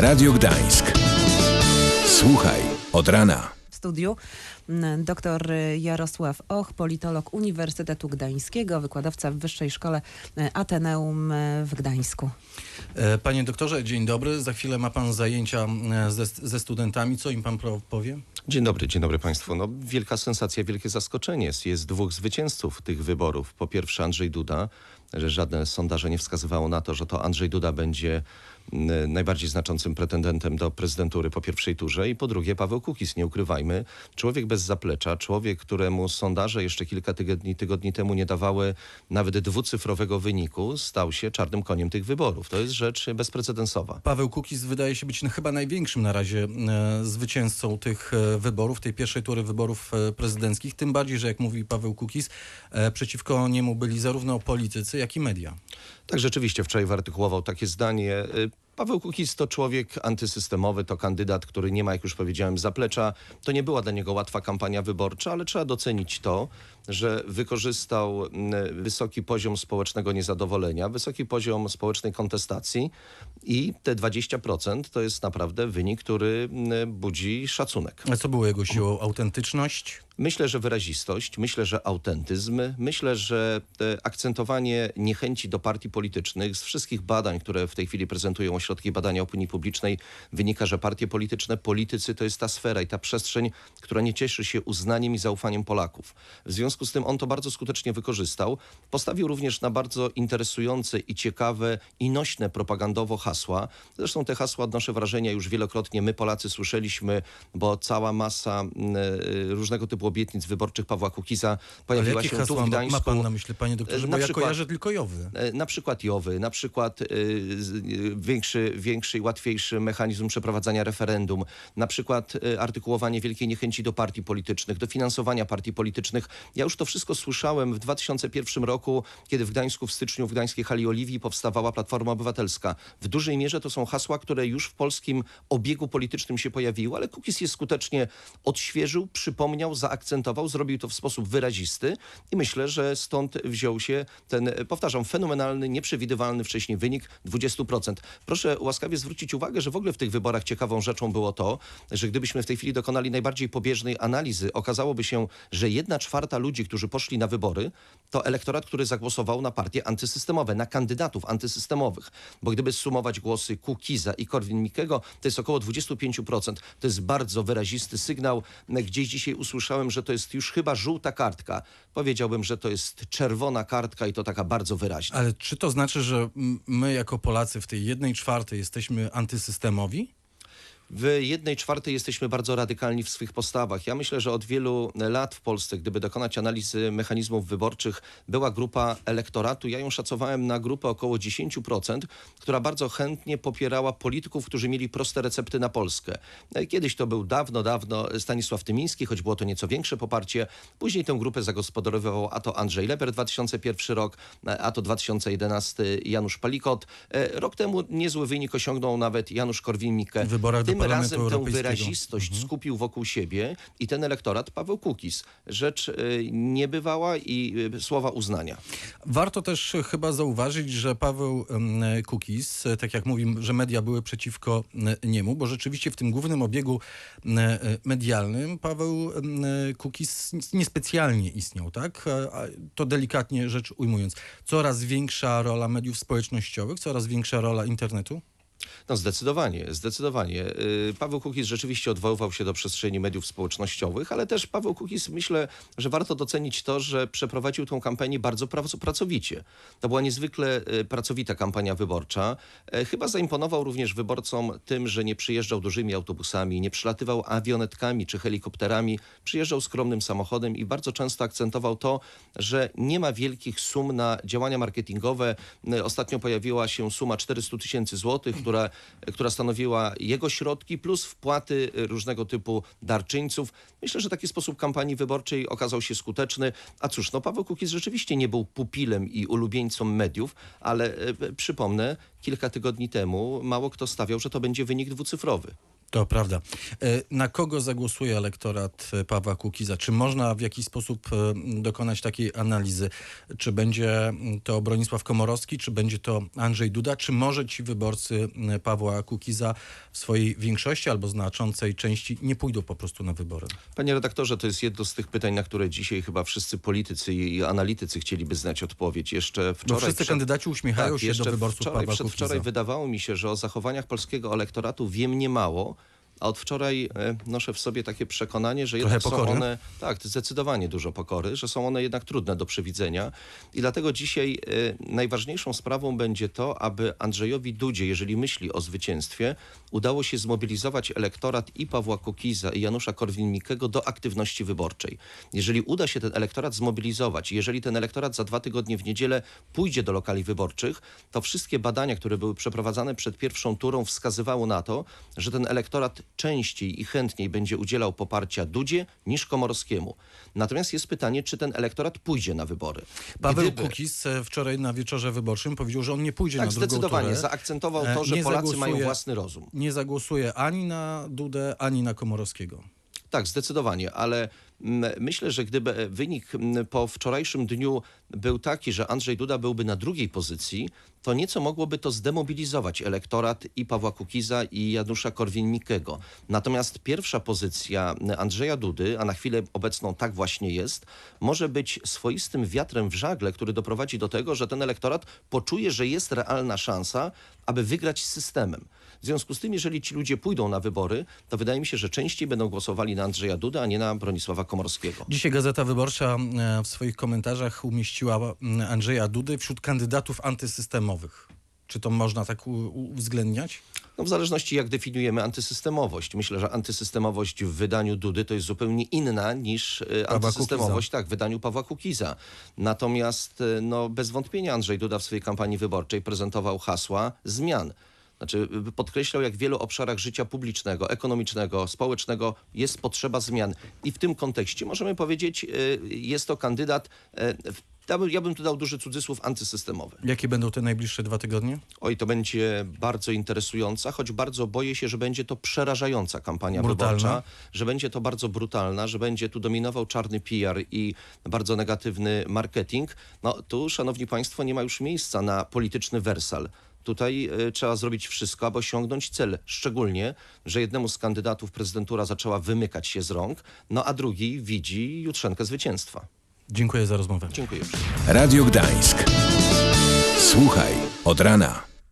Radio Gdańsk. Słuchaj od rana. W studiu dr Jarosław Och, politolog Uniwersytetu Gdańskiego, wykładowca w Wyższej Szkole e, Ateneum e, w Gdańsku. E, Panie doktorze, dzień dobry. Za chwilę ma pan zajęcia ze, ze studentami. Co im pan powie? Dzień dobry, dzień dobry Państwu. No, wielka sensacja, wielkie zaskoczenie. Jest, jest dwóch zwycięzców tych wyborów. Po pierwsze Andrzej Duda, że żadne sondaże nie wskazywało na to, że to Andrzej Duda będzie najbardziej znaczącym pretendentem do prezydentury po pierwszej turze i po drugie Paweł Kukiz, nie ukrywajmy. Człowiek bez zaplecza, człowiek, któremu sondaże jeszcze kilka tygodni, tygodni temu nie dawały nawet dwucyfrowego wyniku, stał się czarnym koniem tych wyborów. To jest rzecz bezprecedensowa. Paweł Kukiz wydaje się być no, chyba największym na razie e, zwycięzcą tych e, wyborów, tej pierwszej tury wyborów e, prezydenckich. Tym bardziej, że jak mówi Paweł Kukiz, przeciwko niemu byli zarówno politycy, jak i media. Tak, rzeczywiście wczoraj wyartykułował takie zdanie. Paweł Kukiz to człowiek antysystemowy, to kandydat, który nie ma, jak już powiedziałem, zaplecza. To nie była dla niego łatwa kampania wyborcza, ale trzeba docenić to, że wykorzystał mm, wysoki poziom społecznego niezadowolenia, wysoki poziom społecznej kontestacji i te 20% to jest naprawdę wynik, który mm, budzi szacunek. A co było jego siłą? Autentyczność? Myślę, że wyrazistość, myślę, że autentyzm, myślę, że e, akcentowanie niechęci do partii politycznych z wszystkich badań, które w tej chwili prezentują ośrodki badania opinii publicznej, wynika, że partie polityczne, politycy to jest ta sfera i ta przestrzeń, która nie cieszy się uznaniem i zaufaniem Polaków. W związku z tym on to bardzo skutecznie wykorzystał. Postawił również na bardzo interesujące i ciekawe i nośne propagandowo hasła. Zresztą te hasła odnoszę wrażenia już wielokrotnie my Polacy słyszeliśmy, bo cała masa e, różnego typu obietnic wyborczych Pawła Kukiza pojawiła się tu w ma, Gdańsku. ma pan na myśli, panie doktorze? Bo na ja przykład- kojarzę tylko Jowy. E, Na przykład Jowy, na przykład y, y, większy, większy i łatwiejszy mechanizm przeprowadzania referendum, na przykład y, artykułowanie wielkiej niechęci do partii politycznych, do finansowania partii politycznych. Ja już to wszystko słyszałem w 2001 roku, kiedy w Gdańsku w styczniu w Gdańskiej Hali Oliwii powstawała Platforma Obywatelska. W dużej mierze to są hasła, które już w polskim obiegu politycznym się pojawiły, ale Kukiz je skutecznie odświeżył, przypomniał, zaakcentował, zrobił to w sposób wyrazisty i myślę, że stąd wziął się ten, powtarzam, fenomenalny, nieprzewidywalny wcześniej wynik 20%. Proszę łaskawie zwrócić uwagę, że w ogóle w tych wyborach ciekawą rzeczą było to, że gdybyśmy w tej chwili dokonali najbardziej pobieżnej analizy, okazałoby się, że jedna czwarta ludzi, którzy poszli na wybory, to elektorat, który zagłosował na partie antysystemowe, na kandydatów antysystemowych. Bo gdyby sumować głosy Kukiza i Korwin-Mikkego, to jest około 25%. To jest bardzo wyrazisty sygnał. Gdzieś dzisiaj usłyszałem, że to jest już chyba żółta kartka. Powiedziałbym, że to jest czerwona kartka i to taka bardzo wyraźna. Ale czy to znaczy, że my jako Polacy w tej jednej czwartej jesteśmy antysystemowi? W jednej czwartej jesteśmy bardzo radykalni w swych postawach. Ja myślę, że od wielu lat w Polsce, gdyby dokonać analizy mechanizmów wyborczych, była grupa elektoratu, ja ją szacowałem na grupę około 10%, która bardzo chętnie popierała polityków, którzy mieli proste recepty na Polskę. Kiedyś to był dawno, dawno Stanisław Tymiński, choć było to nieco większe poparcie. Później tę grupę zagospodarowywał a to Andrzej Leber 2001 rok, a to 2011 Janusz Palikot. E, Rok temu niezły wynik osiągnął nawet Janusz Korwin-Mikke. W wyborach do Tym razem tę wyrazistość skupił wokół siebie i ten elektorat Paweł Kukiz. Rzecz y, niebywała i y, słowa uznania. Warto też chyba zauważyć, że Paweł e, tak jak mówi, że media były przeciwko niemu, bo rzeczywiście w tym głównym obiegu medialnym Paweł em, Kukiz niespecjalnie istniał, tak? To delikatnie rzecz ujmując. Coraz większa rola mediów społecznościowych, coraz większa rola internetu? No zdecydowanie, zdecydowanie. Y, Paweł Kukiz rzeczywiście odwoływał się do przestrzeni mediów społecznościowych, ale też Paweł Kukiz myślę, że warto docenić to, że przeprowadził tą kampanię bardzo prac- pracowicie. To była niezwykle y, pracowita kampania wyborcza. E, Chyba zaimponował również wyborcom tym, że nie przyjeżdżał dużymi autobusami, nie przylatywał awionetkami czy helikopterami, przyjeżdżał skromnym samochodem i bardzo często akcentował to, że nie ma wielkich sum na działania marketingowe. Y, Ostatnio pojawiła się suma 400 tysięcy złotych, która, która stanowiła jego środki plus wpłaty y, różnego typu darczyńców. Myślę, że taki sposób kampanii wyborczej okazał się skuteczny. A cóż, no Paweł Kukiz rzeczywiście nie był pupilem i ulubieńcą mediów, ale e, przypomnę, kilka tygodni temu mało kto stawiał, że to będzie wynik dwucyfrowy. To prawda. E, Na kogo zagłosuje elektorat Pawła Kukiza? Czy można w jakiś sposób e, dokonać takiej analizy? Czy będzie mm, to Bronisław Komorowski, czy będzie to Andrzej Duda? Czy może ci wyborcy m, Pawła Kukiza w swojej większości albo znaczącej części nie pójdą po prostu na wybory? Panie redaktorze, to jest jedno z tych pytań, na które dzisiaj chyba wszyscy politycy i analitycy chcieliby znać odpowiedź. Jeszcze Bo wczoraj... wszyscy przed- kandydaci uśmiechają tak, się do wyborców wczoraj, Pawła Kukiza. wydawało mi się, że o zachowaniach polskiego elektoratu wiem niemało, a od wczoraj e, noszę w sobie takie przekonanie, że Trochę jednak są pokory? one, tak, zdecydowanie dużo pokory, że są one jednak trudne do przewidzenia i dlatego dzisiaj e, najważniejszą sprawą będzie to, aby Andrzejowi Dudzie, jeżeli myśli o zwycięstwie, udało się zmobilizować elektorat i Pawła Kukiza i Janusza Korwin-Mikkego do aktywności wyborczej. Jeżeli uda się ten elektorat zmobilizować, jeżeli ten elektorat za dwa tygodnie w niedzielę pójdzie do lokali wyborczych, to wszystkie badania, które były przeprowadzane przed pierwszą turą wskazywały na to, że ten elektorat częściej i chętniej będzie udzielał poparcia Dudzie niż Komorowskiemu. Natomiast jest pytanie, czy ten elektorat pójdzie na wybory. Paweł Gdyby- Kukiz e, wczoraj na wieczorze wyborczym powiedział, że on nie pójdzie Tak, na drugą zdecydowanie. turę. Zaakcentował E, to, że nie Polacy mają własny rozum. Nie zagłosuje ani na Dudę, ani na Komorowskiego. Tak, zdecydowanie, ale mm, myślę, że gdyby e, wynik mm, po wczorajszym dniu był taki, że Andrzej Duda byłby na drugiej pozycji, to nieco mogłoby to zdemobilizować elektorat i Pawła Kukiza i Janusza Korwin-Mikkego. Natomiast pierwsza pozycja Andrzeja Dudy, a na chwilę obecną tak właśnie jest, może być swoistym wiatrem w żagle, który doprowadzi do tego, że ten elektorat poczuje, że jest realna szansa, aby wygrać z systemem. W związku z tym, jeżeli ci ludzie pójdą na wybory, to wydaje mi się, że częściej będą głosowali na Andrzeja Duda, a nie na Bronisława Komorowskiego. Dzisiaj Gazeta Wyborcza e, w swoich komentarzach umieściła m, Andrzeja Dudy wśród kandydatów antysystemowych. Czy to można tak uwzględniać? No w zależności jak definiujemy antysystemowość. Myślę, że antysystemowość w wydaniu Dudy to jest zupełnie inna niż e, Pawła antysystemowość tak, w wydaniu Pawła Kukiza. Natomiast e, no, bez wątpienia Andrzej Duda w swojej kampanii wyborczej prezentował hasła zmian. Znaczy y, podkreślał, jak w wielu obszarach życia publicznego, ekonomicznego, społecznego jest potrzeba zmian. I w tym kontekście możemy powiedzieć, y, jest to kandydat, bym- ja bym tu dał duży cudzysłów antysystemowy. Jakie będą te najbliższe dwa tygodnie? Oj, to będzie bardzo interesująca, choć bardzo boję się, że będzie to przerażająca kampania Brutalna. wyborcza, że będzie to bardzo brutalna, że będzie tu dominował czarny PR i bardzo negatywny marketing. No tu, szanowni państwo, nie ma już miejsca na polityczny wersal. Tutaj e, trzeba zrobić wszystko, aby osiągnąć cel. Szczególnie, że jednemu z kandydatów prezydentura zaczęła wymykać się z rąk, no a drugi widzi jutrzenkę zwycięstwa. Dziękuję za rozmowę. Dziękuję. Radio Gdańsk. Słuchaj od rana.